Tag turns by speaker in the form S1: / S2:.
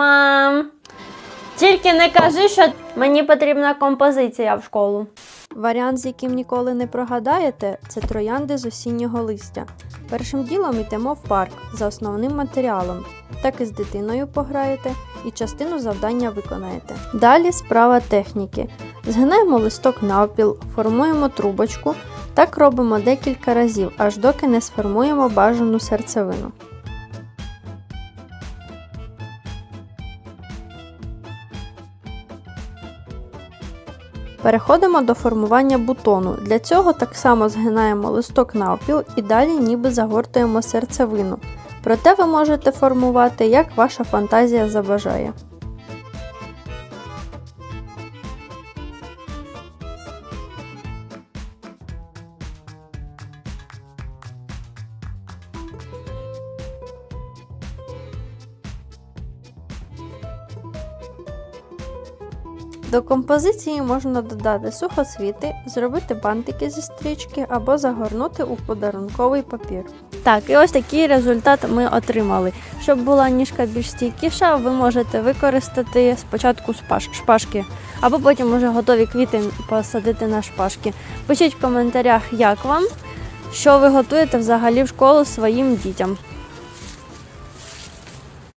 S1: Мам, тільки не кажи, що мені потрібна композиція в школу.
S2: Варіант, з яким ніколи не прогадаєте, це троянди з осіннього листя. Першим ділом йдемо в парк за основним матеріалом. Так і з дитиною пограєте і частину завдання виконаєте. Далі справа техніки. Згинаємо листок навпіл, формуємо трубочку. Так робимо декілька разів, аж доки не сформуємо бажану серцевину. Переходимо до формування бутону. Для цього так само згинаємо листок навпіл і далі ніби загортуємо серцевину. Проте ви можете формувати, як ваша фантазія забажає. До композиції можна додати сухоцвіти, зробити бантики зі стрічки або загорнути у подарунковий папір.
S1: Так, і ось такий результат ми отримали. Щоб була ніжка більш стійкіша, ви можете використати спочатку шпажки, або потім уже готові квіти посадити на шпажки. Пишіть в коментарях, як вам, що ви готуєте взагалі в школу своїм дітям.